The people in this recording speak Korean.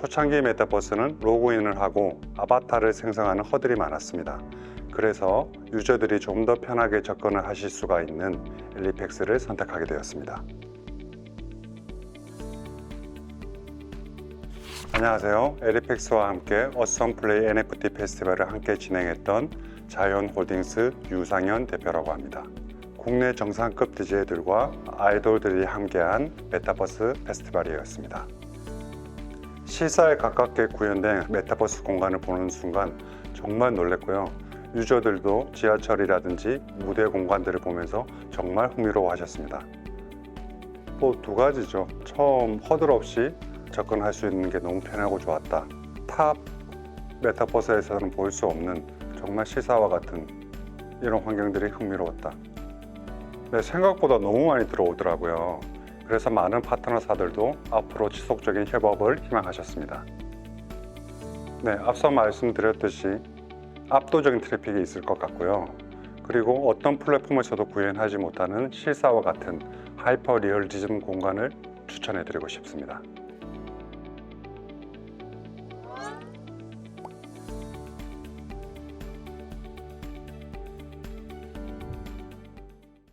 초창기 메타버스는 로그인을 하고 아바타를 생성하는 허들이 많았습니다. 그래서 유저들이 좀 더 편하게 접근을 하실 수가 있는 엘리펙스를 선택하게 되었습니다. 안녕하세요. 엘리펙스와 함께 어썸 플레이 NFT 페스티벌을 함께 진행했던 자연홀딩스 유상현 대표라고 합니다. 국내 정상급 DJ들과 아이돌들이 함께한 메타버스 페스티벌이었습니다. 시사에 가깝게 구현된 메타버스 공간을 보는 순간 정말 놀랬고요. 유저들도 지하철이라든지 무대 공간들을 보면서 정말 흥미로워하셨습니다. 뭐두 가지죠. 처음 허들 없이 접근할 수 있는 게 너무 편하고 좋았다. 탑 메타버스에서는 볼 수 없는 정말 시사와 같은 이런 환경들이 흥미로웠다. 네, 생각보다 너무 많이 들어오더라고요. 그래서 많은 파트너사들도 앞으로 지속적인 협업을 희망하셨습니다. 네, 앞서 말씀드렸듯이 압도적인 트래픽이 있을 것 같고요. 그리고 어떤 플랫폼에서도 구현하지 못하는 실사와 같은 하이퍼 리얼리즘 공간을 추천해 드리고 싶습니다.